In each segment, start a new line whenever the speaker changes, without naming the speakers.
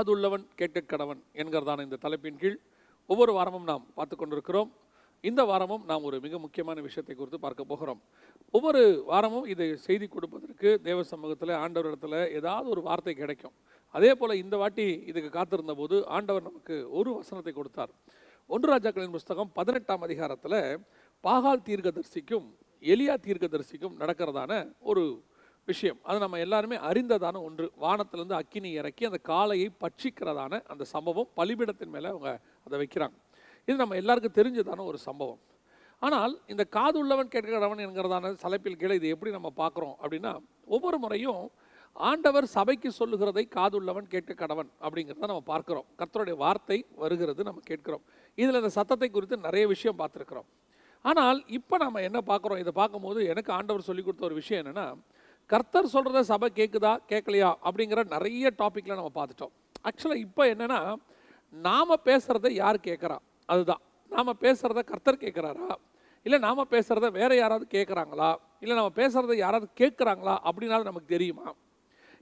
காதுள்ளவன் கேட்க கடவன் என்கிறதான இந்த தலைப்பின் கீழ் ஒவ்வொரு வாரமும் நாம் பார்த்து கொண்டிருக்கிறோம். இந்த வாரமும் நாம் ஒரு மிக முக்கியமான விஷயத்தை குறித்து பார்க்க போகிறோம். ஒவ்வொரு வாரமும் இதை செய்தி கொடுப்பதற்கு தேவ சமூகத்தில் ஆண்டவரிடத்தில் ஏதாவது ஒரு வார்த்தை கிடைக்கும். அதே போல் இந்த வாட்டி இதுக்கு காத்திருந்த போது ஆண்டவர் நமக்கு ஒரு வசனத்தை கொடுத்தார். ஒன்று ராஜாக்களின் புஸ்தகம் பதினெட்டாம் அதிகாரத்தில் பாகால் தீர்க்கதரிசிக்கும் எலியா தீர்க்கதரிசிக்கும் நடக்கிறதான ஒரு விஷயம். அது நம்ம எல்லாருமே அறிந்ததான ஒன்று. வானத்திலேருந்து அக்கினி இறக்கி அந்த காளையை பட்சிக்கிறதான அந்த சம்பவம் பலிபீடத்தின் மேலே அவங்க அதை வைக்கிறாங்க. இது நம்ம எல்லாருக்கும் தெரிஞ்சதான ஒரு சம்பவம். ஆனால் இந்த காது உள்ளவன் கேட்கிறவன் என்கிறதான தலைப்பில் கீழே இது எப்படி நம்ம பார்க்குறோம் அப்படின்னா ஒவ்வொரு முறையும் ஆண்டவர் சபைக்கு சொல்லுகிறதை காதுள்ளவன் கேட்க கடவன் அப்படிங்கிறத நம்ம பார்க்குறோம். கர்த்தருடைய வார்த்தை வருகிறது நம்ம கேட்கிறோம். இதில் இந்த சத்தத்தை குறித்து நிறைய விஷயம் பார்த்துருக்குறோம். ஆனால் இப்போ நம்ம என்ன பார்க்குறோம்? இதை பார்க்கும்போது எனக்கு ஆண்டவர் சொல்லிக் கொடுத்த ஒரு விஷயம் என்னென்னா கர்த்தர் சொல்கிறத சபை கேட்குதா கேட்கலையா அப்படிங்கிற நிறைய டாப்பிக்கில் நம்ம பார்த்துட்டோம். ஆக்சுவலாக இப்போ என்னென்னா நாம் பேசுகிறத யார் கேட்குறா அதுதான். நாம் பேசுகிறத கர்த்தர் கேட்குறாரா இல்லை நாம் பேசுகிறத வேறு யாராவது கேட்குறாங்களா இல்லை நம்ம பேசுகிறத யாராவது கேட்குறாங்களா அப்படின்னாலும் நமக்கு தெரியுமா?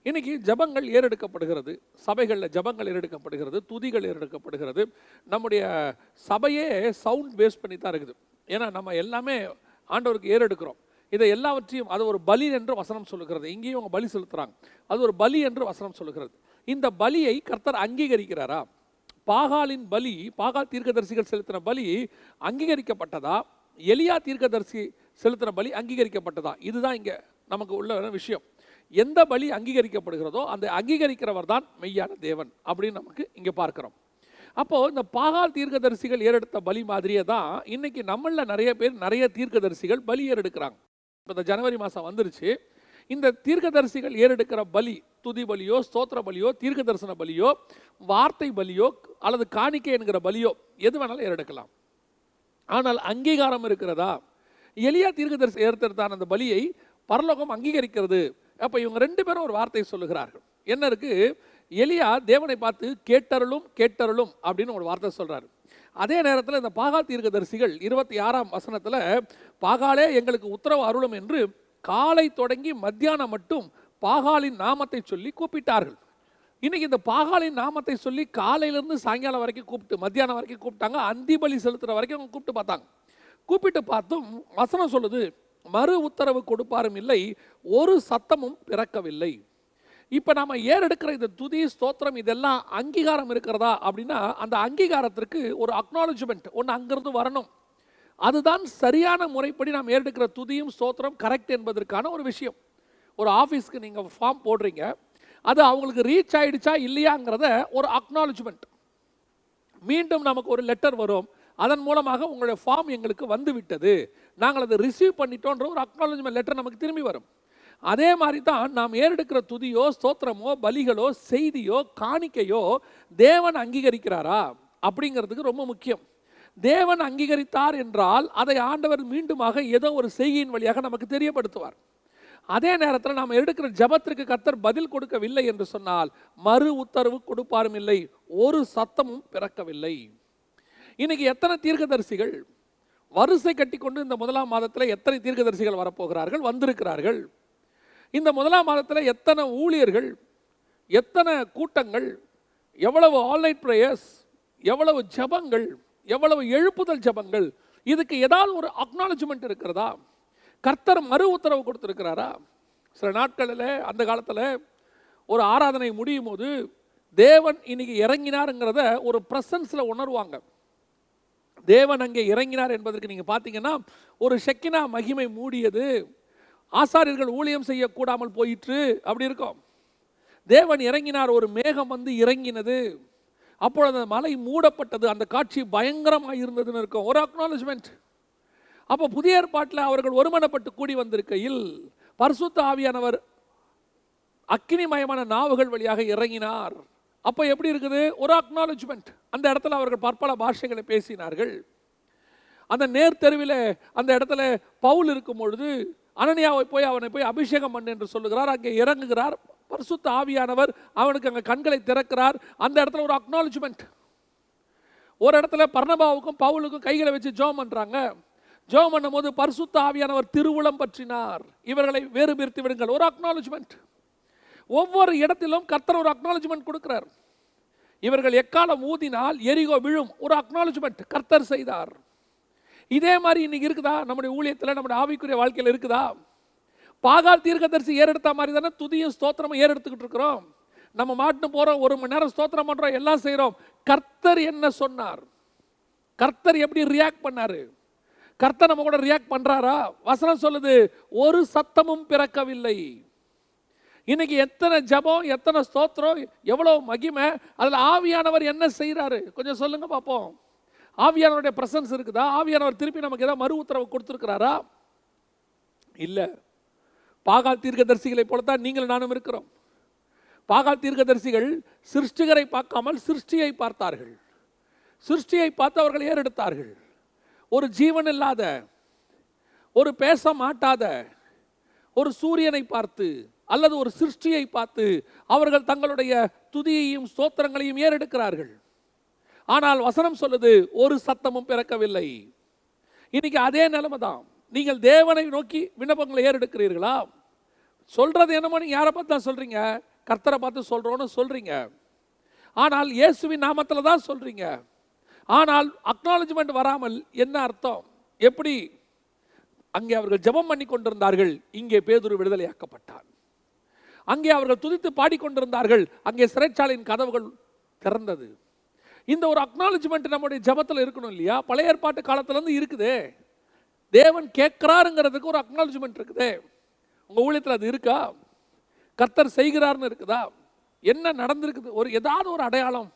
இன்னைக்கு ஜபங்கள் ஏறெடுக்கப்படுகிறது. சபைகளில் ஜபங்கள் ஏறெடுக்கப்படுகிறது. துதிகள் ஏறெடுக்கப்படுகிறது. நம்முடைய சபையே சவுண்ட் பேஸ் பண்ணி தான் இருக்குது. ஏன்னா நம்ம எல்லாமே ஆண்டவருக்கு ஏறெடுக்கிறோம். இதை எல்லாவற்றையும் அது ஒரு பலி என்று வசனம் சொல்லுகிறது. இங்கேயும் அவங்க பலி செலுத்துகிறாங்க அது ஒரு பலி என்று வசனம் சொல்லுகிறது. இந்த பலியை கர்த்தர் அங்கீகரிக்கிறாரா? பாகாலின் பலி பாகால் தீர்க்கதரிசிகள் செலுத்தின பலி அங்கீகரிக்கப்பட்டதா? எலியா தீர்க்கதரிசி செலுத்தின பலி அங்கீகரிக்கப்பட்டதா? இதுதான் இங்கே நமக்கு உள்ள விஷயம். எந்த பலி அங்கீகரிக்கப்படுகிறதோ அந்த அங்கீகரிக்கிறவர் தான் மெய்யான தேவன் அப்படின்னு நமக்கு இங்கே பார்க்குறோம். அப்போது இந்த பாகால் தீர்க்கதரிசிகள் ஏறெடுத்த பலி மாதிரியே தான் இன்றைக்கி நம்மள நிறைய பேர் நிறைய தீர்க்கதரிசிகள் பலி ஏறெடுக்கிறாங்க. இப்போ இந்த ஜனவரி மாதம் வந்துருச்சு. இந்த தீர்க்கதரிசிகள் ஏறெடுக்கிற பலி துதி பலியோ ஸ்தோத்திர பலியோ தீர்க்க தரிசன பலியோ வார்த்தை பலியோ அல்லது காணிக்கை என்கிற பலியோ எது வேணாலும் ஏறெடுக்கலாம். ஆனால் அங்கீகாரம் இருக்கிறதா? எளியா தீர்க்கதரிசி ஏற்படுத்தான அந்த பலியை பரலோகம் அங்கீகரிக்கிறது. அப்போ இவங்க ரெண்டு பேரும் ஒரு வார்த்தை சொல்லுகிறார்கள். என்ன இருக்கு? எலியா தேவனை பார்த்து கேட்டருளும் கேட்டருளும் அப்படின்னு ஒரு வார்த்தை சொல்றாரு. அதே நேரத்தில் இந்த பாகால் தீர்க்கதரிசிகள் இருபத்தி ஆறாம் வசனத்தில் பாகாலே எங்களுக்கு உத்தரவு அருளும் என்று காலை தொடங்கி மத்தியானம் மட்டும் பாகாலின் நாமத்தை சொல்லி கூப்பிட்டார்கள். இன்றைக்கி இந்த பாகாலின் நாமத்தை சொல்லி காலையிலேருந்து சாயங்காலம் வரைக்கும் கூப்பிட்டு மத்தியானம் வரைக்கும் கூப்பிட்டாங்க அந்திபலி செலுத்துகிற வரைக்கும் அவங்க கூப்பிட்டு பார்த்தாங்க. கூப்பிட்டு பார்த்தும் வசனம் சொல்லுது மறு உத்தரவு கொடுப்பாரும் இல்லை ஒரு சத்தமும் பிறக்கவில்லை. இப்போ நம்ம ஏறெடுக்கிற இந்த துதி ஸ்தோத்திரம் இதெல்லாம் அங்கீகாரம் இருக்கிறதா அப்படின்னா அந்த அங்கீகாரத்திற்கு ஒரு அக்னாலஜ்மெண்ட் ஒன்று அங்கேருந்து வரணும். அதுதான் சரியான முறைப்படி நாம் ஏறெடுக்கிற துதியும் ஸ்தோத்திரம் கரெக்ட் என்பதற்கான ஒரு விஷயம். ஒரு ஆஃபீஸ்க்கு நீங்கள் ஃபார்ம் போடுறீங்க. அது அவங்களுக்கு ரீச் ஆயிடுச்சா இல்லையாங்கிறத ஒரு அக்னாலஜ்மெண்ட் மீண்டும் நமக்கு ஒரு லெட்டர் வரும். அதன் மூலமாக உங்களுடைய ஃபார்ம் எங்களுக்கு வந்து விட்டது நாங்கள் அதை ரிசீவ் பண்ணிட்டோன்ற ஒரு அக்னாலஜ்மெண்ட் லெட்டர் நமக்கு திரும்பி வரும். அதே மாதிரி தான் நாம் ஏறெடுக்கிற துதியோ ஸ்தோத்திரமோ பலிகளோ செய்தியோ காணிக்கையோ தேவன் அங்கீகரிக்கிறாரா? அப்படிங்கிறதுக்கு ரொம்ப முக்கியம். தேவன் அங்கீகரித்தார் என்றால் அதை ஆண்டவர் மீண்டுமாக ஏதோ ஒரு செய்கையின் வழியாக நமக்கு தெரியப்படுத்துவார். அதே நேரத்தில் நாம் எடுக்கிற ஜபத்திற்கு கத்தர் பதில் கொடுக்கவில்லை என்று சொன்னால் மறு உத்தரவு கொடுப்பாரும் இல்லை ஒரு சத்தமும் பிறக்கவில்லை. இன்னைக்கு எத்தனை தீர்க்கதரிசிகள் வரிசை கட்டி கொண்டு இந்த முதலாம் மாதத்தில் எத்தனை தீர்க்கதரிசிகள் வரப்போகிறார்கள் வந்திருக்கிறார்கள்? இந்த முதலாம் மாதத்தில் எத்தனை ஊழியர்கள் எத்தனை கூட்டங்கள் எவ்வளவு ஆன்லைன் ப்ரேயர்ஸ் எவ்வளவு ஜபங்கள் எவ்வளவு எழுப்புதல் ஜபங்கள் இதுக்கு ஏதாவது ஒரு அக்னாலஜ்மெண்ட் இருக்கிறதா? கர்த்தர் மறு உத்தரவு கொடுத்துருக்கிறாரா? சில நாட்களில் அந்த காலத்தில் ஒரு ஆராதனை முடியும் போது தேவன் இன்னைக்கு இறங்கினாருங்கிறத ஒரு ப்ரெசன்ஸில் உணர்வாங்க. தேவன் அங்கே இறங்கினார் என்பதற்கு நீங்கள் பார்த்தீங்கன்னா ஒரு செக்கினா மகிமை மூடியது. ஆசாரியர்கள் ஊழியம் செய்யக்கூடாமல் போயிற்று. அப்படி இருக்கும். தேவன் இறங்கினார் ஒரு மேகம் வந்து இறங்கினது. அப்பொழுது அந்த மலை மூடப்பட்டது அந்த காட்சி பயங்கரமாக இருந்ததுன்னு இருக்கும். ஒரு அக்னாலஜ்மெண்ட் அப்போ புதிய ஏற்பாட்டில் அவர்கள் ஒருமனப்பட்டு கூடி வந்திருக்கையில் பரிசுத்த ஆவியானவர் அக்கினிமயமான நாவுகள் வழியாக இறங்கினார். அப்போ எப்படி இருக்குது? ஒரு அக்னாலஜ்மெண்ட் அந்த இடத்துல அவர்கள் பற்பல பாஷைகளை பேசினார்கள். அந்த நேர்த்தெருவில் அந்த இடத்துல பவுல் இருக்கும் பொழுது அனனியாவை போய் அவனை போய் அபிஷேகம் பண்ணு என்று சொல்லுகிறார். அங்கே இறங்குகிறார். பரிசுத்த ஆவியானவர் அவனுக்கு அங்கே கண்களை திறக்கிறார். அந்த இடத்துல ஒரு அக்னாலஜ்மெண்ட் ஒரு இடத்துல பர்ணபாவுக்கும் பவுலுக்கும் கைகளை வச்சு ஜோம் பண்ணுறாங்க ஜோம் பண்ணும்போது பரிசுத்த ஆவியானவர் திருவுளம் பற்றினார். இவர்களை வேறு பிரித்து விடுங்கள். ஒரு அக்னாலஜ்மெண்ட் ஒவ்வொரு இடத்திலும் கர்த்தர் ஒரு அக்னாலஜ்மெண்ட் கொடுக்கிறார். இவர்கள் எக்காலம் ஊதினால் எரிகோ விழும். ஒரு அக்னாலஜ்மெண்ட் கர்த்தர் செய்தார். இதே மாதிரி இன்றைக்கி இருக்குதா? நம்முடைய ஊழியத்தில் நம்முடைய ஆவிக்குரிய வாழ்க்கையில் இருக்குதா? பாகால் தீர்க்கதரிசி ஏறெடுத்த மாதிரி தானே துதியும் ஸ்தோத்திரமும் ஏறெடுத்துக்கிட்டு இருக்கிறோம். நம்ம மாட்டு போகிறோம் ஒரு மணி நேரம் ஸ்தோத்திரம் பண்ணுறோம் எல்லாம் செய்கிறோம் கர்த்தர் என்ன சொன்னார்? கர்த்தர் எப்படி ரியாக்ட் பண்ணாரு? கர்த்தர் நம்ம கூட ரியாக்ட் பண்ணுறாரா வசனம் சொல்லுது ஒரு சத்தமும் பிறக்கவில்லை. இன்னைக்கு எத்தனை ஜெபம் எத்தனை ஸ்தோத்திரம் எவ்வளோ மகிமை அதில் ஆவியானவர் என்ன செய்கிறாரு கொஞ்சம் சொல்லுங்கள் பார்ப்போம். ஆவியானவருடைய பிரசன்ஸ் இருக்குதா? ஆவியானவர் திருப்பி நமக்கு ஏதாவது மறு உத்தரவு கொடுத்துருக்கிறாரா? இல்லை. பாகால் தீர்க்கதரிசிகளை போலத்தான் நீங்கள் நானும் இருக்கிறோம். பாகால் தீர்க்கதரிசிகள் சிருஷ்டிகரை பார்க்காமல் சிருஷ்டியை பார்த்தார்கள். சிருஷ்டியை பார்த்து அவர்கள் ஏறெடுத்தார்கள். ஒரு ஜீவன் இல்லாத ஒரு பேச மாட்டாத ஒரு சூரியனை பார்த்து அல்லது ஒரு சிருஷ்டியை பார்த்து அவர்கள் தங்களுடைய துதியையும் ஸ்தோத்திரங்களையும் ஏறெடுக்கிறார்கள். ஆனால் வசனம் சொல்லுது ஒரு சத்தமும் பிறக்கவில்லை. இன்னைக்கு அதே நிலைமை தான் நீங்கள் தேவனை நோக்கி விண்ணப்பங்களை ஏறெடுக்கிறீர்களா? சொல்றது என்னமோ நீங்கள் யாரை பார்த்து தான் சொல்றீங்க? கர்த்தரை பார்த்து சொல்கிறோன்னு சொல்றீங்க. ஆனால் இயேசுவின் நாமத்தில் தான் சொல்றீங்க. ஆனால் அக்னாலஜ்மெண்ட் வராமல் என்ன அர்த்தம்? எப்படி? அங்கே அவர்கள் ஜெபம் பண்ணி கொண்டிருந்தார்கள். இங்கே பேதுரு விடுதலையாக்கப்பட்டான். அங்கே அவர்கள் துதித்து பாடிக்கொண்டிருந்தார்கள். அங்கே சிறைச்சாலையின் கதவுகள் திறந்தது. இந்த ஒரு அக்னாலஜ்மெண்ட் நம்முடைய ஜெபத்தில் இருக்கணும் இல்லையா? பழைய ஏற்பாட்டு காலத்துலேருந்து இருக்குது. தேவன் கேட்குறாருங்கிறதுக்கு ஒரு அக்னாலஜ்மெண்ட் இருக்குது. உங்கள் ஊழியத்தில் அது இருக்கா? கர்த்தர் செய்கிறார்னு இருக்குதா? என்ன நடந்திருக்குது? ஒரு ஏதாவது ஒரு அடையாளம்.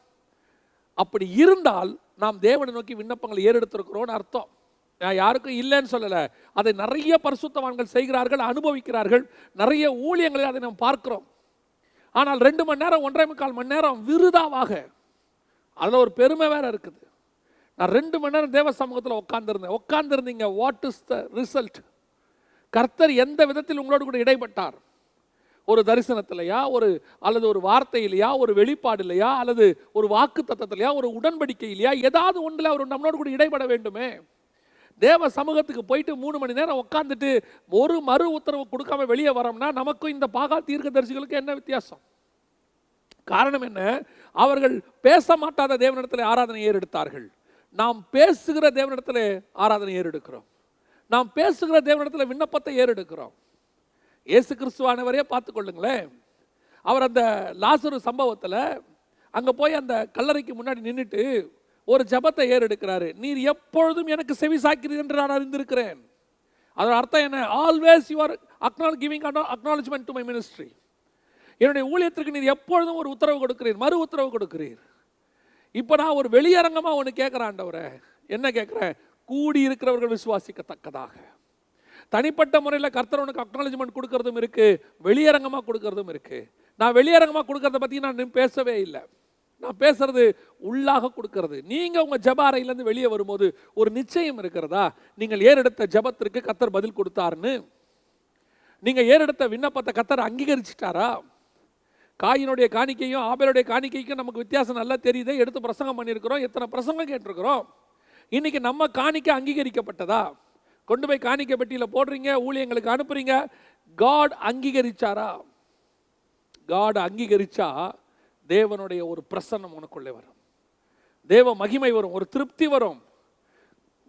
அப்படி இருந்தால் நாம் தேவனை நோக்கி விண்ணப்பங்களை ஏறெடுத்திருக்கிறோன்னு அர்த்தம். நான் யாருக்கும் இல்லைன்னு சொல்லலை. அதை நிறைய பரிசுத்தவான்கள் செய்கிறார்கள் அனுபவிக்கிறார்கள். நிறைய ஊழியங்களை அதை நாம் பார்க்கிறோம். ஆனால் ரெண்டு மணி நேரம் ஒன்றரை முக்கால் மணி நேரம் விருதாவாக அதில் ஒரு பெருமை வேறு இருக்குது. நான் ரெண்டு மணி நேரம் தேவ சமூகத்தில் உட்காந்துருந்தேன் உட்காந்துருந்தீங்க வாட் இஸ் த ரிசல்ட் கர்த்தர் எந்த விதத்தில் உங்களோடு கூட இடைப்பட்டார்? ஒரு தரிசனத்திலையா ஒரு அல்லது ஒரு வார்த்தையிலையா ஒரு வெளிப்பாடு இல்லையா அல்லது ஒரு வாக்கு தத்தத்திலையா ஒரு உடன்படிக்கை இல்லையா ஏதாவது ஒன்றில் அவர் நம்மளோடு கூட இடைப்பட வேண்டுமே. தேவ சமூகத்துக்கு போயிட்டு மூணு மணி நேரம் உட்காந்துட்டு ஒரு மறு உத்தரவு கொடுக்காம வெளியே வரோம்னா நமக்கும் இந்த பாகா தீர்க்க தரிசிகளுக்கு என்ன வித்தியாசம்? காரணம் என்ன? அவர்கள் பேச மாட்டாத தேவனிடத்தில் ஆராதனை ஏறெடுத்தார்கள். நாம் பேசுகிற தேவனிடத்தில் ஆராதனை ஏறெடுக்கிறோம். நாம் பேசுகிற தேவனிடத்தில் விண்ணப்பத்தை ஏறெடுக்கிறோம். இயேசு கிறிஸ்துவானவரையே பார்த்துக்கொள்ளுங்களேன் அவர் அந்த லாசரு சம்பவத்தில் அங்கே போய் அந்த கல்லறைக்கு முன்னாடி நின்றுட்டு ஒரு ஜபத்தை ஏறெடுக்கிறாரு. நீர் எப்பொழுதும் எனக்கு செவி சாக்கிறீர் என்று நான் அறிந்திருக்கிறேன். அதோட அர்த்தம் என்ன? Always you are அக்னால் giving acknowledgement to my ministry என்னுடைய ஊழியத்திற்கு நீர் எப்பொழுதும் ஒரு உத்தரவு கொடுக்கிறீர் மறு உத்தரவு கொடுக்கிறீர். இப்போ நான் ஒரு வெளியரங்கமாக ஒன்று கேட்குறேன் என்ன கேட்குறேன் கூடி இருக்கிறவர்கள் விசுவாசிக்கத்தக்கதாக. தனிப்பட்ட முறையில் கர்த்தர் உனக்கு அக்னாலஜ்மெண்ட் கொடுக்கறதும் இருக்கு வெளியரங்கமாக கொடுக்கறதும் இருக்கு. நான் வெளியரங்கமாக கொடுக்கறத பற்றி நான் பேசவே இல்லை. நான் பேசுறது உள்ளாக கொடுக்கறது. நீங்கள் உங்கள் ஜப அறையிலேருந்து வெளியே வரும்போது ஒரு நிச்சயம் இருக்கிறதா? நீங்கள் ஏறெடுத்த ஜபத்திற்கு கத்தர் பதில் கொடுத்தாருன்னு. நீங்கள் ஏறெடுத்த விண்ணப்பத்தை கத்தர் அங்கீகரிச்சிட்டாரா? காயினுடைய காணிக்கையும் ஆபேலுடைய காணிக்கைக்கும் நமக்கு வித்தியாசம் நல்லா தெரியுதே. எடுத்து பிரசங்கம் பண்ணியிருக்கிறோம். எத்தனை பிரசங்கம் கேட்டிருக்கிறோம்? இன்னைக்கு நம்ம காணிக்கை அங்கீகரிக்கப்பட்டதா? கொண்டு போய் காணிக்கை பெட்டியில் போடுறீங்க ஊழியங்களுக்கு அனுப்புறீங்க. காட் அங்கீகரிச்சாரா? காட் அங்கீகரிச்சா தேவனுடைய ஒரு பிரசன்னம் உனக்குள்ளே வரும். தேவ மகிமை வரும் ஒரு திருப்தி வரும்.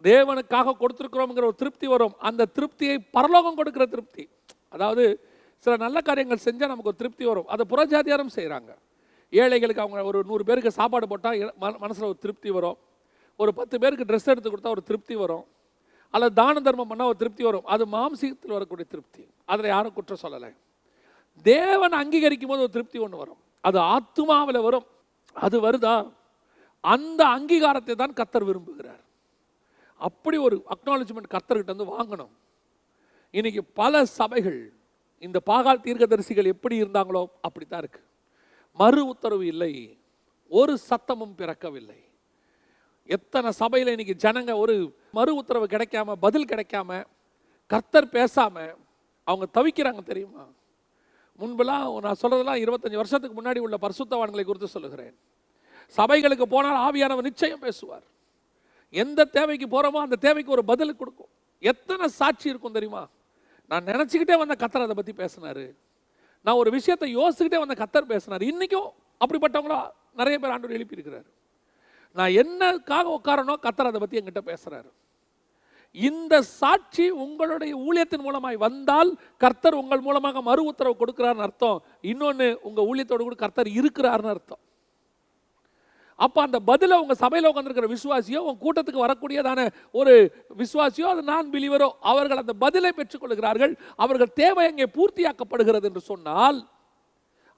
தேவனுக்காக கொடுத்துருக்கிறோம்ங்கிற ஒரு திருப்தி வரும். அந்த திருப்தியை பரலோகம் கொடுக்குற திருப்தி. அதாவது சில நல்ல காரியங்கள் செஞ்சால் நமக்கு ஒரு திருப்தி வரும். அதை புறஜாதியாரும் செய்கிறாங்க ஏழைகளுக்கு அவங்க ஒரு நூறு பேருக்கு சாப்பாடு போட்டால் மனசில் ஒரு திருப்தி வரும். ஒரு பத்து பேருக்கு ட்ரெஸ் எடுத்து கொடுத்தா ஒரு திருப்தி வரும். அல்லது தான தர்மம் பண்ணால் ஒரு திருப்தி வரும். அது மாம்சீகத்தில் வரக்கூடிய திருப்தி. அதில் யாரும் குற்றம் சொல்லலை. தேவன் அங்கீகரிக்கும் போது ஒரு திருப்தி ஒன்று வரும். அது ஆத்மாவில் வரும். அது வருதா? அந்த அங்கீகாரத்தை தான் கத்தர் விரும்புகிறார். அப்படி ஒரு அக்னாலஜ்மெண்ட் கத்தர்கிட்ட வந்து வாங்கணும். இன்னைக்கு பல சபைகள் இந்த பாகால் தீர்க்கதரிசிகள் எப்படி இருந்தாங்களோ அப்படித்தான் இருக்கு. மறு உத்தரவு இல்லை. ஒரு சத்தமும் பிறக்கவில்லை. எத்தனை சபையில் இன்னைக்கு ஜனங்க ஒரு மறு உத்தரவு கிடைக்காம பதில் கிடைக்காம கர்த்தர் பேசாம அவங்க தவிக்கிறாங்க தெரியுமா? முன்பெல்லாம் நான் சொல்றதெல்லாம் இருபத்தஞ்சு வருஷத்துக்கு முன்னாடி உள்ள பரிசுத்தவான்களை குறித்து சொல்லுகிறேன். சபைகளுக்கு போனால் ஆவியானவர் நிச்சயம் பேசுவார். எந்த தேவைக்கு போகிறோமோ அந்த தேவைக்கு ஒரு பதில் கொடுக்கும். எத்தனை சாட்சி இருக்கும் தெரியுமா? நான் நினச்சிக்கிட்டே வந்த கத்தர் அதை பற்றி பேசினார். நான் ஒரு விஷயத்தை யோசிச்சுக்கிட்டே வந்த கத்தர் பேசினார். இன்றைக்கும் அப்படிப்பட்டவங்களா நிறைய பேர் ஆண்டோர் எழுப்பியிருக்கிறார். நான் என்னக்காக உட்காரனோ கத்தர் அதை பற்றி என்கிட்ட பேசுகிறாரு இந்த சாட்சி உங்களுடைய ஊழியத்தின் மூலமாய் வந்தால் கர்த்தர் உங்கள் மூலமாக மறு உத்தரவு கொடுக்குறாருன்னு அர்த்தம். இன்னொன்று உங்கள் ஊழியத்தோடு கூட கர்த்தர் இருக்கிறாருன்னு அர்த்தம். அப்போ அந்த பதிலை உங்கள் சபையில் உட்காந்துருக்கிற விசுவாசியோ உங்கள் கூட்டத்துக்கு வரக்கூடியதான ஒரு விசுவாசியோ அது நான் பிலிவரோ அவர்கள் அந்த பதிலை பெற்றுக்கொள்கிறார்கள். அவர்கள் தேவை அங்கே பூர்த்தியாக்கப்படுகிறது என்று சொன்னால்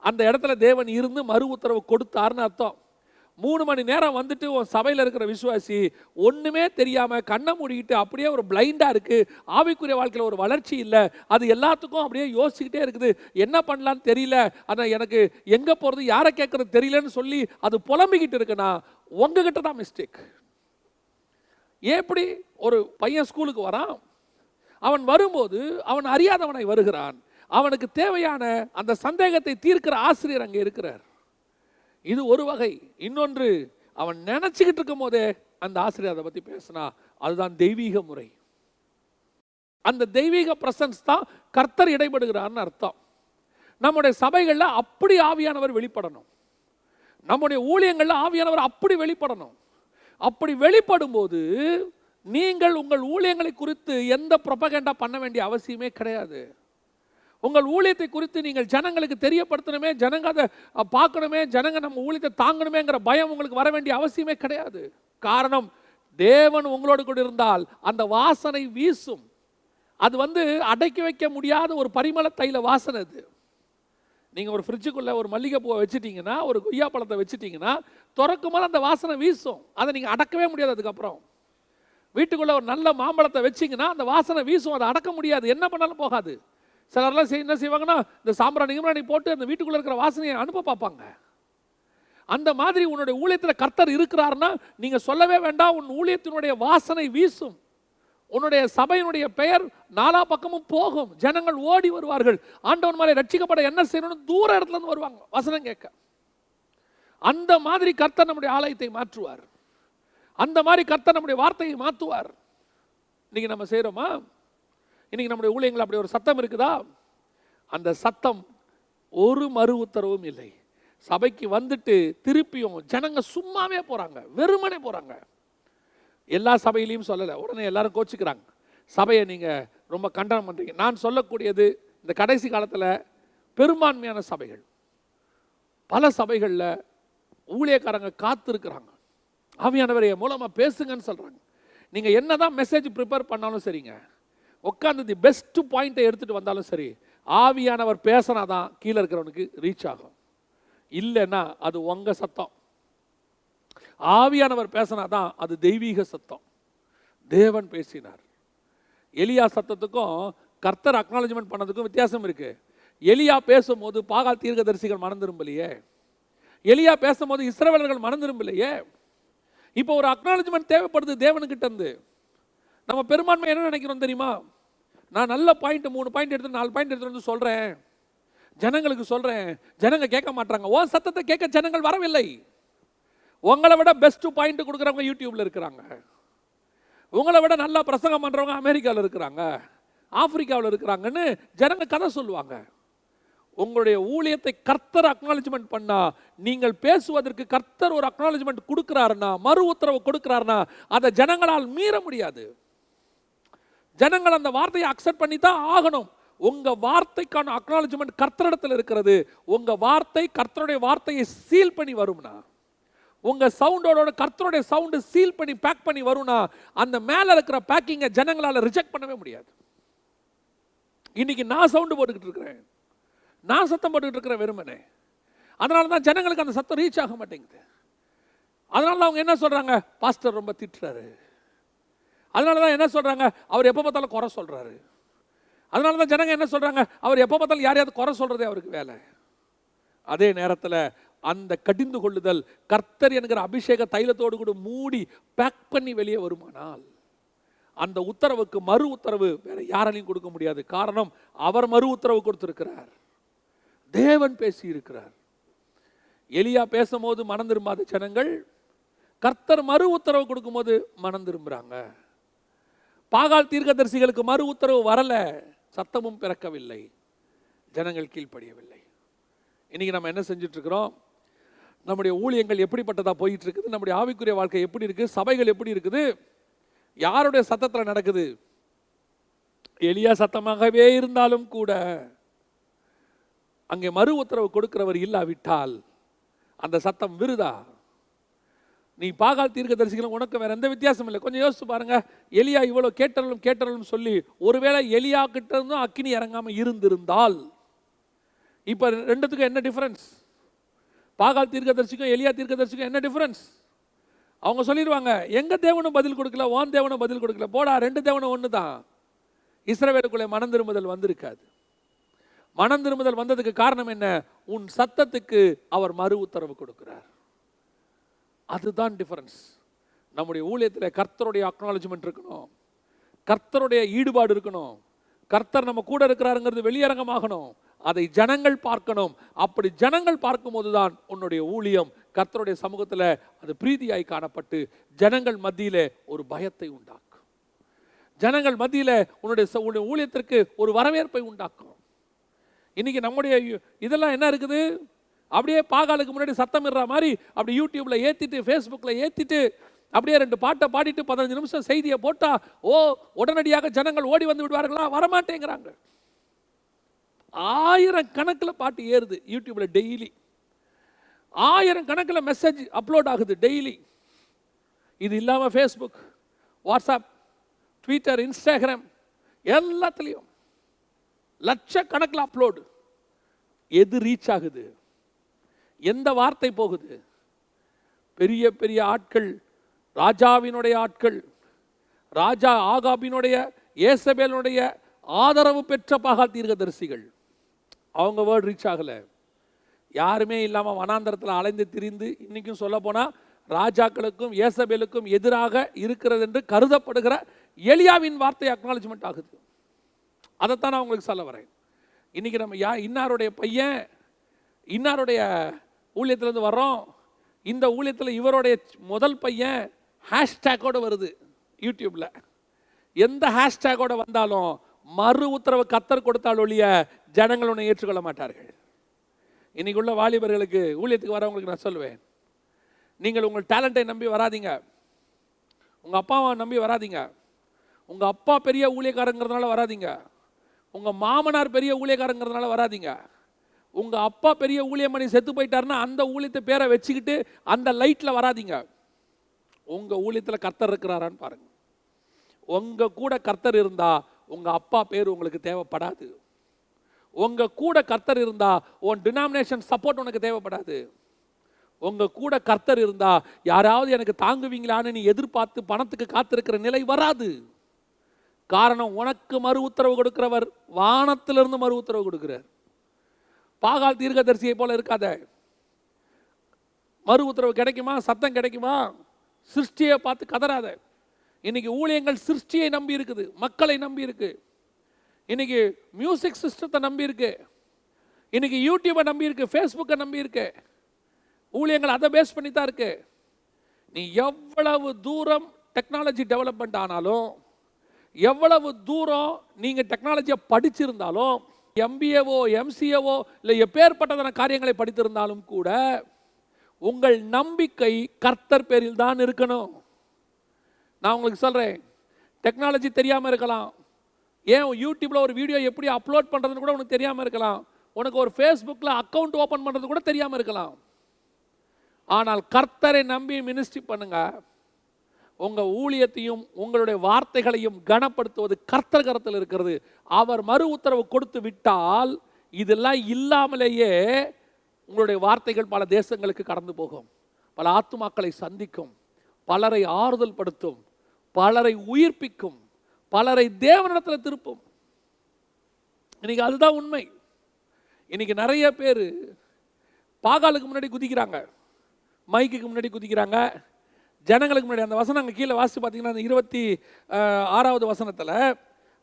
அந்த இடத்துல தேவன் இருந்து மறு உத்தரவு கொடுத்தார்னு அர்த்தம். மூணு மணி நேரம் வந்துட்டு உன் சபையில் இருக்கிற விசுவாசி ஒன்றுமே தெரியாமல் கண்ணை மூடிக்கிட்டு அப்படியே ஒரு பிளைண்டாக இருக்குது ஆவிக்குரிய வாழ்க்கையில் ஒரு வளர்ச்சி இல்லை. அது எல்லாத்துக்கும் அப்படியே யோசிச்சுக்கிட்டே இருக்குது. என்ன பண்ணலான்னு தெரியல. ஆனால் எனக்கு எங்கே போகிறது யாரை கேட்குறது தெரியலன்னு சொல்லி அது புலம்பிக்கிட்டு இருக்குன்னா உங்ககிட்ட தான் மிஸ்டேக் எப்படி ஒரு பையன் ஸ்கூலுக்கு வரான்? அவன் வரும்போது அவன் அறியாதவனை வருகிறான். அவனுக்கு தேவையான அந்த சந்தேகத்தை தீர்க்கிற ஆசிரியர் அங்கே இருக்கிறார். இது ஒரு வகை. இன்னொன்று அவன் நினச்சிக்கிட்டு இருக்கும் போதே அந்த ஆசிரியர் அதை பற்றி பேசினா அதுதான் தெய்வீக முறை. அந்த தெய்வீக பிரசன்ஸ் தான் கர்த்தர் இடைபடுகிறார்னு அர்த்தம். நம்முடைய சபைகளில் அப்படி ஆவியானவர் வெளிப்படணும். நம்முடைய ஊழியங்களில் ஆவியானவர் அப்படி வெளிப்படணும். அப்படி வெளிப்படும் போது நீங்கள் உங்கள் ஊழியங்களை குறித்து எந்த ப்ரொபகேண்டா பண்ண வேண்டிய அவசியமே கிடையாது. உங்கள் ஊழியத்தை குறித்து நீங்கள் ஜனங்களுக்கு தெரியப்படுத்தணுமே ஜனங்க அதை பார்க்கணுமே ஜனங்க நம்ம ஊழியத்தை தாங்கணுமேங்கிற பயம் உங்களுக்கு வர வேண்டிய அவசியமே கிடையாது. காரணம் தேவன் உங்களோடு கூட இருந்தால் அந்த வாசனை வீசும். அது வந்து அடக்கி வைக்க முடியாத ஒரு பரிமள தைல வாசனை அது. நீங்கள் ஒரு ஃப்ரிட்ஜுக்குள்ளே ஒரு மல்லிகைப்பூவை வச்சுட்டிங்கன்னா ஒரு கொய்யா பழத்தை வச்சுட்டிங்கன்னா திறக்கும் போது அந்த வாசனை வீசும். அதை நீங்கள் அடக்கவே முடியாது அதுக்கப்புறம். வீட்டுக்குள்ளே ஒரு நல்ல மாம்பழத்தை வச்சிங்கன்னா அந்த வாசனை வீசும். அதை அடக்க முடியாது. என்ன பண்ணாலும் போகாது. சிலர்லாம் செய் என்ன செய்வாங்கன்னா இந்த சாம்பிராணி கிம்பிராணி போட்டு அந்த வீட்டுக்குள்ளே இருக்கிற வாசனையை அனுப்ப பார்ப்பாங்க. அந்த மாதிரி உன்னுடைய ஊழியத்தில் கர்த்தர் இருக்கிறாருன்னா நீங்கள் சொல்லவே வேண்டாம் உன் ஊழியத்தினுடைய வாசனை வீசும். உன்னுடைய சபையினுடைய பெயர் நாலா பக்கமும் போகும். ஜனங்கள் ஓடி வருவார்கள். ஆண்டவன் மேலே ரட்சிக்கப்பட என்ன செய்யணும்னு தூர இடத்துல இருந்து வருவாங்க வசனம் கேட்க. அந்த மாதிரி கர்த்தர் நம்முடைய ஆலயத்தை மாற்றுவார். அந்த மாதிரி கர்த்தர் நம்முடைய வார்த்தையை மாற்றுவார் இன்னைக்கு நம்ம செய்கிறோமா இன்றைக்கி நம்முடைய ஊழியங்கள் அப்படி ஒரு சத்தம் இருக்குதா? அந்த சத்தம் ஒரு மறு உத்தரவும் இல்லை. சபைக்கு வந்துட்டு திருப்பியும் ஜனங்க சும்மாவே போகிறாங்க வெறுமனே போகிறாங்க எல்லா சபையிலையும் சொல்லலை. உடனே எல்லாரும் கோச்சிக்கிறாங்க. சபையை நீங்கள் ரொம்ப கண்டனம் பண்ணுறீங்க நான் சொல்லக்கூடியது இந்த கடைசி காலத்தில் பெரும்பான்மையான சபைகள். பல சபைகளில் ஊழியக்காரங்க காத்திருக்கிறாங்க. ஆவியானவரைய மூலமாக பேசுங்கன்னு சொல்கிறாங்க நீங்கள் என்னதான் மெசேஜ் ப்ரிப்பேர் பண்ணாலும் சரிங்க. உட்காந்து தி பெஸ்ட்டு பாயிண்ட்டை எடுத்துகிட்டு வந்தாலும் சரி ஆவியானவர் பேசினா தான் கீழே இருக்கிறவனுக்கு ரீச் ஆகும். இல்லைன்னா அது உங்கள் சத்தம். ஆவியானவர் பேசினா தான் அது தெய்வீக சத்தம். தேவன் பேசினார். எலியா சத்தத்துக்கும் கர்த்தர் அக்னாலஜ்மெண்ட் பண்ணதுக்கும் வித்தியாசம் இருக்கு. எலியா பேசும்போது பாகால் தீர்க்கதரிசிகள் மணந்திரும்பலையே எலியா பேசும்போது இஸ்ரவேலர்கள் மணந்திரும்பலையே இப்போ ஒரு அக்னாலஜ்மெண்ட் தேவைப்படுது தேவனுக்கிட்டேருந்து நம்ம பெரும்பான்மை என்ன நினைக்கிறோம் தெரியுமா? நான் நல்ல பாயிண்ட் மூணு பாயிண்ட் எடுத்து நாலு பாயிண்ட் எடுத்து வந்து சொல்கிறேன் ஜனங்களுக்கு சொல்கிறேன் ஜனங்க கேட்க மாட்டாங்க. ஓ சத்தத்தை கேட்க ஜனங்கள் வரவில்லை. உங்களை விட பெஸ்ட் பாயிண்ட் கொடுக்குறவங்க யூடியூப்ல இருக்கிறாங்க. உங்களை விட நல்லா பிரசங்கம் பண்ணுறவங்க அமெரிக்காவில் இருக்கிறாங்க. ஆப்பிரிக்காவில் இருக்கிறாங்கன்னு ஜனங்க கதை சொல்லுவாங்க. உங்களுடைய ஊழியத்தை கர்த்தர் அக்னாலஜ்மெண்ட் பண்ணா நீங்கள் பேசுவதற்கு கர்த்தர் ஒரு அக்னாலஜ்மெண்ட் கொடுக்குறாருன்னா மறு உத்தரவு கொடுக்குறாருன்னா அதை ஜனங்களால் மீற முடியாது. ஜனங்கள் அந்த வார்த்தையை அக்செப்ட் பண்ணி தான் ஆகணும். உங்க வார்த்தைக்கான அக்னாலஜ்மெண்ட் கர்த்தரிடத்தில் இருக்கிறது. உங்க வார்த்தை கர்த்தருடைய வார்த்தையை சீல் பண்ணி வரும்னா உங்க சவுண்டோட கர்த்தருடைய சவுண்டு சீல் பண்ணி பேக் பண்ணி வரும்னா அந்த மேல இருக்கிற பேக்கிங்கை ஜனங்களால் ரிஜெக்ட் பண்ணவே முடியாது. இன்னைக்கு நான் சவுண்டு போட்டுக்கிட்டு இருக்கிறேன். நான் சத்தம் போட்டுக்கிட்டு இருக்கிறேன் வெறுமனே. அதனால தான் ஜனங்களுக்கு அந்த சத்தம் ரீச் ஆக மாட்டேங்குது. அதனால அவங்க என்ன சொல்றாங்க? பாஸ்டர் ரொம்ப திட்டுறாரு. அதனால தான் என்ன சொல்கிறாங்க அவர் எப்போ பார்த்தாலும் குறை சொல்கிறாரு அதனால தான் ஜனங்க என்ன சொல்கிறாங்க அவர் எப்போ பார்த்தாலும் யாரையாவது குறை சொல்கிறதே அவருக்கு வேலை. அதே நேரத்தில் அந்த கடிந்து கொள்ளுதல் கர்த்தர் என்கிற அபிஷேக தைலத்தோடு கூட மூடி பேக் பண்ணி வெளியே வருமானால் அந்த உத்தரவுக்கு மறு உத்தரவு வேற யாராலையும் கொடுக்க முடியாது. காரணம் அவர் மறு உத்தரவு கொடுத்திருக்கிறார். தேவன் பேசி இருக்கிறார் எலியா பேசும்போது மனம் திரும்பாத ஜனங்கள் கர்த்தர் மறு உத்தரவு கொடுக்கும்போது மனம் திரும்புகிறாங்க பாகால் தீர்க்கதரிசிகளுக்கு மறு உத்தரவு வரல. சத்தமும் பிறக்கவில்லை. ஜனங்கள் கீழ்ப்படியவில்லை. இன்னைக்கு நம்ம என்ன செஞ்சிட்ருக்கிறோம்? நம்முடைய ஊழியங்கள் எப்படிப்பட்டதா போயிட்டு இருக்குது நம்முடைய ஆவிக்குரிய வாழ்க்கை எப்படி இருக்குது சபைகள் எப்படி இருக்குது? யாருடைய சத்தத்தில் நடக்குது? எளியா சத்தமாகவே இருந்தாலும் கூட அங்கே மறு உத்தரவு கொடுக்கிறவர் இல்லாவிட்டால் அந்த சத்தம் விருதா? நீ பாகால் தீர்க்க தரிசிக்கலாம் உனக்கு வேற எந்த வித்தியாசம் இல்லை. கொஞ்சம் யோசிச்சு பாருங்க. எலியா இவ்வளோ கேட்டலும் கேட்டலும் சொல்லி ஒருவேளை எலியா கிட்ட இருந்தும் அக்கினி இறங்காம இருந்திருந்தால் இப்போ ரெண்டுத்துக்கும் என்ன டிஃபரன்ஸ் பாகால் தீர்க்க தரிசிக்கும் எலியா தீர்க்க தரிசிக்கும் என்ன டிஃபரன்ஸ் அவங்க சொல்லிடுவாங்க எங்க தேவனும் பதில் கொடுக்கல ஓன் தேவனும் பதில் கொடுக்கல. போடா ரெண்டு தேவனும் ஒன்று தான் இஸ்ரவேலுக்குள்ளே மனம் திரும்புதல் வந்திருக்காது. மனம் திரும்புதல் வந்ததுக்கு காரணம் என்ன? உன் சத்தத்துக்கு அவர் மறு உத்தரவு கொடுக்கிறார். அதுதான் டிஃபரன்ஸ் நம்முடைய ஊழியத்தில் கர்த்தருடைய அக்னாலஜ்மெண்ட் இருக்கணும். கர்த்தருடைய ஈடுபாடு இருக்கணும். கர்த்தர் நம்ம கூட இருக்கிறாருங்கிறது வெளியரங்கமாகணும். அதை ஜனங்கள் பார்க்கணும். அப்படி ஜனங்கள் பார்க்கும்போது தான் உன்னுடைய ஊழியம் கர்த்தருடைய சமூகத்தில் அது பிரீதியாய் காணப்பட்டு ஜனங்கள் மத்தியில் ஒரு பயத்தை உண்டாக்கும். ஜனங்கள் மத்தியில் உன்னுடைய உன்னுடைய ஊழியத்திற்கு ஒரு வரவேற்பை உண்டாக்கும். இன்றைக்கி நம்முடைய இதெல்லாம் என்ன இருக்குது? அப்படியே பாகாலுக்கு முன்னாடி சத்தம் இடுற மாதிரி அப்படி யூடியூப்பில் ஏற்றிட்டு ஃபேஸ்புக்கில் ஏற்றிட்டு அப்படியே ரெண்டு பாட்டை பாடிட்டு பதினஞ்சு நிமிஷம் செய்தியை போட்டா ஓ உடனடியாக ஜனங்கள் ஓடி வந்து விடுவார்களா? வரமாட்டேங்கிறாங்க. ஆயிரம் கணக்கில் பாட்டு ஏறுது யூடியூப்பில் டெய்லி ஆயிரம் கணக்கில் மெசேஜ் அப்லோட் ஆகுது டெய்லி இது இல்லாமல் ஃபேஸ்புக் வாட்ஸ்அப் ட்விட்டர் இன்ஸ்டாகிராம் எல்லாத்துலேயும் லட்சக்கணக்கில் அப்லோடு எது ரீச் ஆகுது? எந்த வார்த்தை போகுது? பெரிய பெரிய ஆட்கள் ராஜாவினுடைய ஆட்கள் ராஜா ஆகாபினுடைய ஏசபேலனுடைய ஆதரவு பெற்ற பகா தீர்க்கதரிசிகள். அவங்க வேர்டு ரீச் ஆகலை. யாருமே இல்லாமல் வனாந்தரத்தில் அலைந்து திரிந்து இன்றைக்கும் சொல்ல போனால் ராஜாக்களுக்கும் ஏசபேலுக்கும் எதிராக இருக்கிறது என்று கருதப்படுகிற எலியாவின் வார்த்தை அக்னாலஜ்மெண்ட் ஆகுது. அதைத்தான் நான் உங்களுக்கு சொல்ல வரேன். இன்றைக்கி நம்ம யா இன்னாருடைய பையன் இன்னாருடைய ஊழியத்துலேருந்து வர்றோம். இந்த ஊழியத்தில் இவருடைய முதல் பையன் ஹேஷ்டேக்கோடு வருது யூடியூப்பில் எந்த ஹேஷ்டேக்கோட வந்தாலும் மறு உத்தரவு கத்தர் கொடுத்தால் ஒழிய ஜனங்கள் உன்னை ஏற்றுக்கொள்ள மாட்டார்கள். இன்றைக்கி உள்ள வாலிபர்களுக்கு ஊழியத்துக்கு வரவங்களுக்கு நான் சொல்லுவேன். நீங்கள் உங்கள் டேலண்ட்டை நம்பி வராதீங்க. உங்கள் அப்பாவை நம்பி வராதீங்க. உங்கள் அப்பா பெரிய ஊழியக்காரங்கிறதுனால வராதீங்க. உங்கள் மாமனார் பெரிய ஊழியக்காரங்கிறதுனால வராதீங்க. உங்கள் அப்பா பெரிய ஊழியம் பண்ணி செத்து போயிட்டாருன்னா அந்த ஊழியத்தை பேரை வச்சுக்கிட்டு அந்த லைட்டில் வராதீங்க. உங்கள் ஊழியத்தில் கர்த்தர் இருக்கிறாரான்னு பாருங்கள் உங்கள் கூட கர்த்தர் இருந்தால் உங்கள் அப்பா பேர் உங்களுக்கு தேவைப்படாது. உங்கள் கூட கர்த்தர் இருந்தால் உன் டினாமினேஷன் சப்போர்ட் உனக்கு தேவைப்படாது. உங்கள் கூட கர்த்தர் இருந்தால் யாராவது எனக்கு தாங்குவீங்களான்னு நீ எதிர்பார்த்து பணத்துக்கு காத்திருக்கிற நிலை வராது. காரணம் உனக்கு மறு உத்தரவு கொடுக்கிறவர் வானத்திலிருந்து மறு உத்தரவு கொடுக்கிறார். பாகால் தீர்க்கதரிசியை போல இருக்காத. மறு உத்தரவு கிடைக்குமா? சத்தம் கிடைக்குமா? சிருஷ்டியை பார்த்து கதறாத. இன்னைக்கு ஊழியங்கள் சிருஷ்டியை நம்பி இருக்குது மக்களை நம்பி இருக்கு. இன்னைக்கு மியூசிக் சிஸ்டத்தை நம்பி இருக்கு. இன்னைக்கு யூடியூப்பை நம்பி இருக்கு ஃபேஸ்புக்கை நம்பி இருக்கு. ஊழியங்கள் அதை பேஸ் பண்ணி தான் இருக்கு. நீ எவ்வளவு தூரம் டெக்னாலஜி டெவலப்மெண்ட் ஆனாலும் எவ்வளவு தூரம் நீங்கள் டெக்னாலஜியை படிச்சிருந்தாலும் எம்பிஏவோ எம்சிஏவோ இல்லை எப்பேற்பட்டதான காரியங்களை படித்திருந்தாலும் கூட உங்கள் நம்பிக்கை கர்த்தர் பேரில் தான் இருக்கணும். நான் உங்களுக்கு சொல்கிறேன் டெக்னாலஜி தெரியாமல் இருக்கலாம். ஏன் யூடியூப்பில் ஒரு வீடியோ எப்படி அப்லோட் பண்ணுறதுன்னு கூட உனக்கு தெரியாமல் இருக்கலாம். உனக்கு ஒரு ஃபேஸ்புக்கில் அக்கௌண்ட் ஓப்பன் பண்ணுறது கூட தெரியாமல் இருக்கலாம். ஆனால் கர்த்தரை நம்பி மினிஸ்ட்ரி பண்ணுங்கள் உங்க ஊழியத்தையும் உங்களுடைய வார்த்தைகளையும் கனப்படுத்துவது கர்த்தர் கரத்தில் இருக்கிறது. அவர் மறு உத்தரவு கொடுத்து விட்டால் இதெல்லாம் இல்லாமலேயே உங்களுடைய வார்த்தைகள் பல தேசங்களுக்கு கடந்து போகும். பல ஆத்துமாக்களை சந்திக்கும். பலரை ஆறுதல் படுத்தும். பலரை உயிர்ப்பிக்கும். பலரை தேவனிடத்தில் திருப்பும். இன்னைக்கு அதுதான் உண்மை. இன்னைக்கு நிறைய பேர் பாகாலுக்கு முன்னாடி குதிக்கிறாங்க. மைக்குக்கு முன்னாடி குதிக்கிறாங்க. ஜனங்களுக்கு முன்னாடி அந்த வசனம் அங்கே கீழே வாசித்து பார்த்தீங்கன்னா அந்த இருபத்தி ஆறாவது வசனத்தில்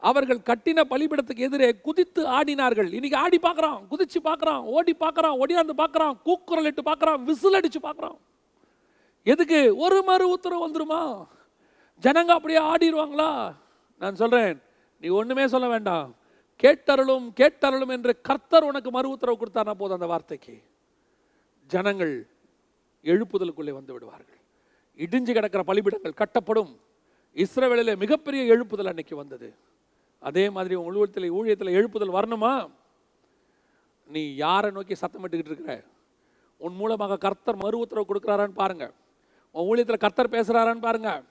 அவர்கள் கட்டின பலிபிடத்துக்கு எதிரே குதித்து ஆடினார்கள். இன்னைக்கு ஆடி பார்க்குறான் குதிச்சு பார்க்குறான் ஓடி பார்க்குறான் ஒடியாந்து பார்க்குறோம் கூக்குரல் இட்டு பார்க்குறான் விசில் அடித்து பார்க்குறான் எதுக்கு? ஒரு மறு உத்தரவு வந்துருமா? ஜனங்க அப்படியே ஆடிடுவாங்களா நான் சொல்கிறேன் நீ ஒன்றுமே சொல்ல வேண்டாம். கேட்டருளும் கேட்டருளும் என்று கர்த்தர் உனக்கு மறு உத்தரவு கொடுத்தானா போதும் அந்த வார்த்தைக்கு. ஜனங்கள் எழுப்புதலுக்குள்ளே வந்து விடுவார்கள். இடிஞ்சு கிடக்கிற பலிபிடங்கள் கட்டப்படும். இஸ்ரேவேலில் மிகப்பெரிய எழுப்புதல் அன்னைக்கு வந்தது. அதே மாதிரி உன் ஊழியத்தில் ஊழியத்தில் எழுப்புதல் வரணுமா? நீ யாரை நோக்கி சத்தமிட்டுக்கிட்டு இருக்கிற? உன் மூலமாக கர்த்தர் மறு உத்தரவு கொடுக்குறாரான்னு பாருங்க. உன் ஊழியத்தில் கர்த்தர் பேசுகிறாரான்னு பாருங்க.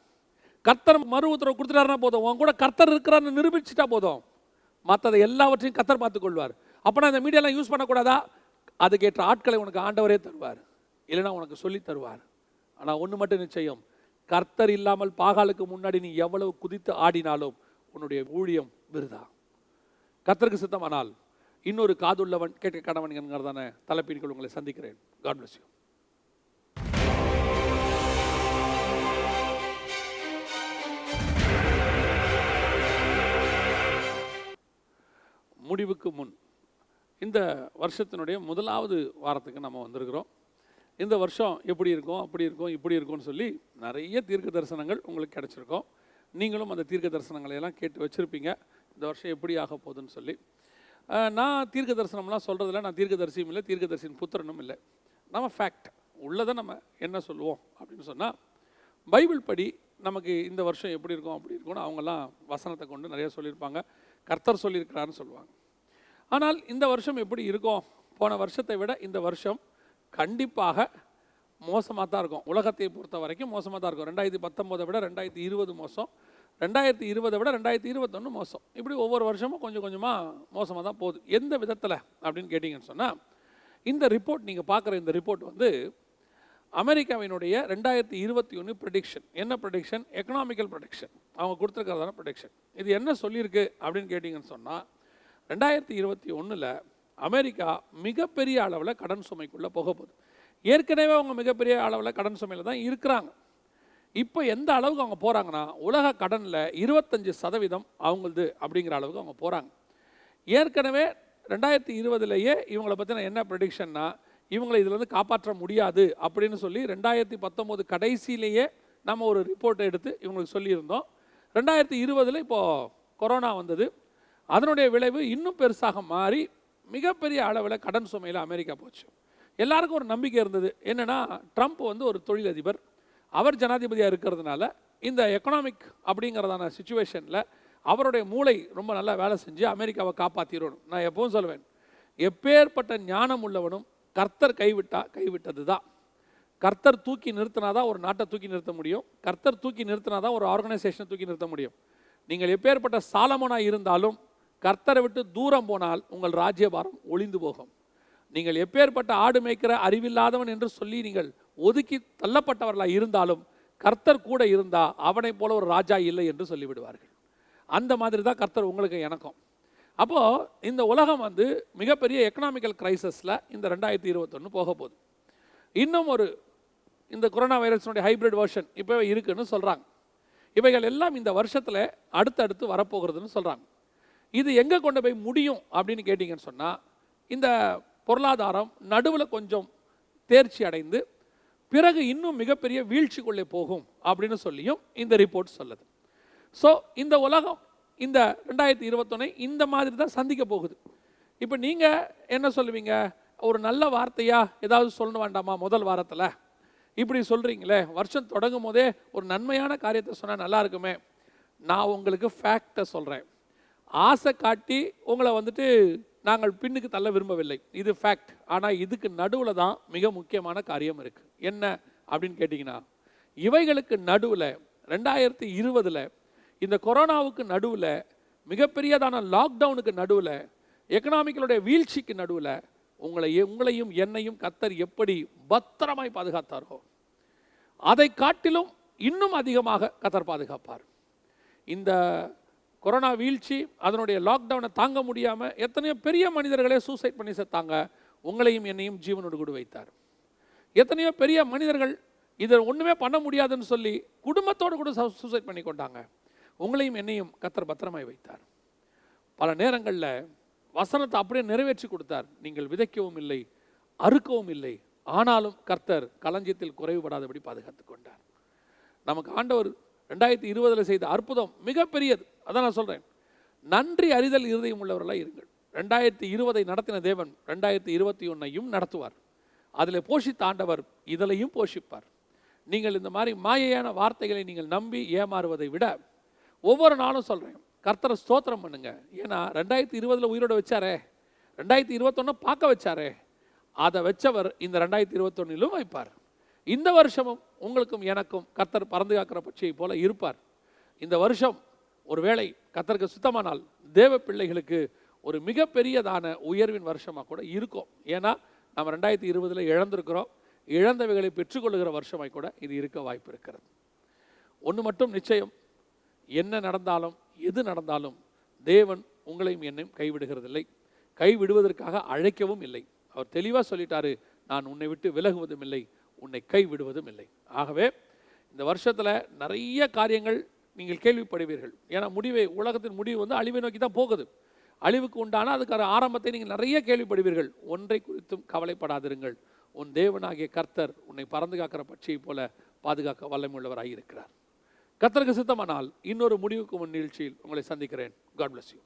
கர்த்தர் மறு உத்தரவு கொடுத்துட்டாருனா போதும். உன் கூட கர்த்தர் இருக்கிறான்னு நிரூபிச்சுட்டா போதும். மற்றதை எல்லாவற்றையும் கர்த்தர் பார்த்துக்கொள்வார் கொள்வார். அப்போ இந்த மீடியாலாம் யூஸ் பண்ணக்கூடாதா? அதுக்கேற்ற ஆட்களை உனக்கு ஆண்டவரே தருவார். இல்லைன்னா உனக்கு சொல்லி தருவார். ஆனால் ஒன்று மட்டும் நிச்சயம். கர்த்தர் இல்லாமல் பாகாலுக்கு முன்னாடி நீ எவ்வளவு குதித்து ஆடினாலும் உன்னுடைய ஊழியம் விருதா. கர்த்தருக்கு சித்தமானால் இன்னொரு காதுள்ளவன் கேட்க கணவன் என்கிறதான தலைப்பின்கள் உங்களை சந்திக்கிறேன். காட் பிளஸ் யூ முடிவுக்கு முன் இந்த வருஷத்தினுடைய முதலாவது வாரத்துக்கு நம்ம வந்திருக்கிறோம். இந்த வருஷம் எப்படி இருக்கும் அப்படி இருக்கும் இப்படி இருக்கும்னு சொல்லி நிறைய தீர்க்க தரிசனங்கள் உங்களுக்கு கிடச்சிருக்கும். நீங்களும் அந்த தீர்க்க தரிசனங்களை எல்லாம் கேட்டு வச்சுருப்பீங்க. இந்த வருஷம் எப்படி ஆக போகுதுன்னு சொல்லி. நான் தீர்க்க தரிசனம்லாம் சொல்கிறதுல நான் தீர்க்க தரிசியும் இல்லை தீர்க்கதரிசியின் புத்திரனும் இல்லை. நம்ம ஃபேக்ட் உள்ளதை நம்ம என்ன சொல்லுவோம் அப்படின்னு சொன்னால் பைபிள் படி நமக்கு இந்த வருஷம் எப்படி இருக்கும் அப்படி இருக்கும்னு அவங்கெல்லாம் வசனத்தை கொண்டு நிறைய சொல்லியிருப்பாங்க. கர்த்தர் சொல்லியிருக்கிறாருன்னு சொல்லுவாங்க. ஆனால் இந்த வருஷம் எப்படி இருக்கும்? போன வருஷத்தை விட இந்த வருஷம் கண்டிப்பாக மோசமாக தான் இருக்கும். உலகத்தை பொறுத்த வரைக்கும் மோசமாக தான் இருக்கும். ரெண்டாயிரத்தி பத்தொம்போதை விட ரெண்டாயிரத்தி இருபது மோசம். ரெண்டாயிரத்தி இருபதை விட ரெண்டாயிரத்தி இருபத்தொன்று மோசம். இப்படி ஒவ்வொரு வருஷமும் கொஞ்சம் கொஞ்சமாக மோசமாக தான் போகுது. எந்த விதத்தில் அப்படின்னு கேட்டிங்கன்னு சொன்னால் இந்த ரிப்போர்ட் நீங்கள் பார்க்குற இந்த ரிப்போர்ட் வந்து அமெரிக்காவினுடைய ரெண்டாயிரத்தி இருபத்தி ஒன்று ப்ரொடிக்ஷன் என்ன ப்ரொடிக்ஷன் எக்கனாமிக்கல் ப்ரொடிக்ஷன் அவங்க கொடுத்துருக்கிறதான ப்ரொடிக்ஷன் இது என்ன சொல்லியிருக்கு அப்படின்னு கேட்டிங்கன்னு சொன்னால் ரெண்டாயிரத்தி இருபத்தி ஒன்றில் அமெரிக்கா மிகப்பெரிய அளவில் கடன் சுமைக்குள்ளே போக போகுது. ஏற்கனவே அவங்க மிகப்பெரிய அளவில் கடன் சுமையில் தான் இருக்கிறாங்க. இப்போ எந்த அளவுக்கு அவங்க போகிறாங்கன்னா உலக கடனில் இருபத்தஞ்சி சதவீதம் அவங்களது அப்படிங்கிற அளவுக்கு அவங்க போகிறாங்க ஏற்கனவே ரெண்டாயிரத்தி இருபதுலேயே இவங்களை பற்றின என்ன ப்ரெடிக்ஷன்னா இவங்களை இதுலேருந்து காப்பாற்ற முடியாது அப்படின்னு சொல்லி ரெண்டாயிரத்தி பத்தொம்போது கடைசியிலேயே நம்ம ஒரு ரிப்போர்ட்டை எடுத்து இவங்களுக்கு சொல்லியிருந்தோம். ரெண்டாயிரத்தி இருபதில் இப்போது கொரோனா வந்தது. அதனுடைய விளைவு இன்னும் பெருசாக மாறி மிகப்பெரிய அளவில் கடன் சுமையில் அமெரிக்கா போச்சு. எல்லாருக்கும் ஒரு நம்பிக்கை இருந்தது. என்னென்னா ட்ரம்ப் வந்து ஒரு தொழிலதிபர். அவர் ஜனாதிபதியாக இருக்கிறதுனால இந்த எக்கனாமிக் அப்படிங்கிறதான சுச்சுவேஷனில் அவருடைய மூளை ரொம்ப நல்லா வேலை செஞ்சு அமெரிக்காவை காப்பாற்றிடணும் நான் எப்பவும் சொல்லுவேன் எப்பேற்பட்ட ஞானம் உள்ளவனும் கர்த்தர் கைவிட்டா கைவிட்டது தான் கர்த்தர் தூக்கி நிறுத்தினாதான் ஒரு நாட்டை தூக்கி நிறுத்த முடியும். கர்த்தர் தூக்கி நிறுத்தினாதான் ஒரு ஆர்கனைசேஷனை தூக்கி நிறுத்த முடியும். நீங்கள் எப்பேற்பட்ட சாலமோனாக இருந்தாலும் கர்த்தரை விட்டு தூரம் போனால் உங்கள் ராஜ்யபாரம் ஒளிந்து போகும். நீங்கள் எப்பேற்பட்ட ஆடு மேய்க்கிற அறிவில்லாதவன் என்று சொல்லி நீங்கள் ஒதுக்கி தள்ளப்பட்டவர்களாக இருந்தாலும் கர்த்தர் கூட இருந்தால் அவனைப் போல ஒரு ராஜா இல்லை என்று சொல்லிவிடுவார்கள். அந்த மாதிரி தான் கர்த்தர் உங்களுக்கு எனக்கும். அப்போது இந்த உலகம் வந்து மிகப்பெரிய எக்கனாமிக்கல் கிரைசஸில் இந்த ரெண்டாயிரத்தி இருபத்தொன்று போக போகுது இன்னும் ஒரு இந்த கொரோனா வைரஸினுடைய ஹைப்ரிட் வெர்ஷன் இப்போவே இருக்குன்னு சொல்கிறாங்க இவைகள் எல்லாம் இந்த வருஷத்தில் அடுத்தடுத்து வரப்போகிறதுன்னு சொல்கிறாங்க இது எங்கே கொண்டு போய் முடியும் அப்படின்னு கேட்டிங்கன்னு சொன்னால் இந்த பொருளாதாரம் நடுவில் கொஞ்சம் தேர்ச்சி அடைந்து பிறகு இன்னும் மிகப்பெரிய வீழ்ச்சிக்குள்ளே போகும் அப்படின்னு சொல்லியும் இந்த ரிப்போர்ட் சொல்லுது. ஸோ இந்த உலகம் இந்த ரெண்டாயிரத்தி இருபத்தொன்னே இந்த மாதிரி தான் சந்திக்க போகுது. இப்போ நீங்கள் என்ன சொல்லுவீங்க? ஒரு நல்ல வார்த்தையாக ஏதாவது சொல்லணும் வேண்டாமா முதல் வாரத்தில்? இப்படி சொல்கிறீங்களே வருஷம் தொடங்கும் போதே ஒரு நன்மையான காரியத்தை சொன்னால் நல்லா இருக்குமே. நான் உங்களுக்கு ஃபேக்டை சொல்கிறேன் ஆசை காட்டி உங்களை வந்துட்டு நாங்கள் பின்னுக்கு தள்ள விரும்பவில்லை. இது ஃபேக்ட் ஆனால் இதுக்கு நடுவில் தான் மிக முக்கியமான காரியம் இருக்குது என்ன அப்படின்னு கேட்டிங்கன்னா இவைகளுக்கு நடுவில் ரெண்டாயிரத்தி இருபதில் இந்த கொரோனாவுக்கு நடுவில் மிகப்பெரியதான லாக்டவுனுக்கு நடுவில் எக்கனாமிக்களுடைய வீழ்ச்சிக்கு நடுவில் உங்களை உங்களையும் என்னையும் கத்தர் எப்படி பத்திரமாய் பாதுகாத்தாரோ அதை காட்டிலும் இன்னும் அதிகமாக கத்தர் பாதுகாப்பார். இந்த கொரோனா வீழ்ச்சி அதனுடைய லாக்டவுனை தாங்க முடியாமல் எத்தனையோ பெரிய மனிதர்களே சூசைட் பண்ணி செத்தாங்க. உங்களையும் என்னையும் ஜீவனோடு கூட வைத்தார். எத்தனையோ பெரிய மனிதர்கள் இதை ஒன்றுமே பண்ண முடியாதுன்னு சொல்லி குடும்பத்தோடு கூட சூசைட் பண்ணி கொண்டாங்க. உங்களையும் என்னையும் கத்தர் பத்திரமாய் வைத்தார். பல நேரங்களில் வசனத்தை அப்படியே நிறைவேற்றி கொடுத்தார். நீங்கள் விதைக்கவும் இல்லை அறுக்கவும் இல்லை. ஆனாலும் கர்த்தர் களஞ்சியத்தில் குறைவுபடாதபடி பாதுகாத்து கொண்டார். நமக்கு ஆண்டவர் ரெண்டாயிரத்தி இருபதில் செய்த அற்புதம் மிகப்பெரியது. அதான் நான் சொல்கிறேன் நன்றி அறிதல் இருதயம் உள்ளவர்களாக இருங்கள். ரெண்டாயிரத்தி இருபதை நடத்தின தேவன் ரெண்டாயிரத்தி இருபத்தி ஒன்றையும் நடத்துவார். அதில் போஷித்தாண்டவர் இதிலையும் போஷிப்பார். நீங்கள் இந்த மாதிரி மாயையான வார்த்தைகளை நீங்கள் நம்பி ஏமாறுவதை விட ஒவ்வொரு நாளும் சொல்கிறேன் கர்த்தரை ஸ்தோத்திரம் பண்ணுங்க. ஏன்னா ரெண்டாயிரத்தி இருபதில் உயிரோட வச்சாரே. ரெண்டாயிரத்தி இருபத்தொன்னு பார்க்க வச்சாரே. அதை வச்சவர் இந்த ரெண்டாயிரத்தி இருபத்தொன்னிலும் வைப்பார். இந்த வருஷமும் உங்களுக்கும் எனக்கும் கர்த்தர் பறந்து காக்கிற பட்சியை போல இருப்பார். இந்த வருஷம் ஒருவேளை கத்தருக்கு சுத்தமானால் தேவ பிள்ளைகளுக்கு ஒரு மிகப்பெரியதான உயர்வின் வருஷமாக கூட இருக்கும். ஏன்னா நம்ம ரெண்டாயிரத்தி இருபதில் இழந்திருக்கிறோம். இழந்தவைகளை பெற்றுக்கொள்ளுகிற வருஷமாய் கூட இது இருக்க வாய்ப்பு இருக்கிறது. ஒன்று மட்டும் நிச்சயம் என்ன நடந்தாலும் எது நடந்தாலும் தேவன் உங்களையும் என்னையும் கைவிடுகிறதில்லை. கைவிடுவதற்காக அழைக்கவும் இல்லை. அவர் தெளிவாக சொல்லிட்டாரு நான் உன்னை விட்டு விலகுவதும் இல்லை. உன்னை கைவிடுவதும் இல்லை. ஆகவே இந்த வருஷத்தில் நிறைய காரியங்கள் நீங்கள் கேள்விப்படுவீர்கள். ஏன்னா முடிவை உலகத்தின் முடிவு வந்து அழிவை நோக்கி தான் போகுது. அழிவுக்கு உண்டான அதுக்கான ஆரம்பத்தை நீங்கள் நிறைய கேள்விப்படுவீர்கள். ஒன்றை குறித்தும் கவலைப்படாதிருங்கள். உன் தேவனாகிய கர்த்தர் உன்னை பறந்து காக்கிற பட்சியைப் போல பாதுகாக்க வல்லமையுள்ளவராக இருக்கிறார் கர்த்தருக்கு சித்தமானால் இன்னொரு முடிவுக்கு முன் நிகழ்ச்சியில் உங்களை சந்திக்கிறேன். God bless you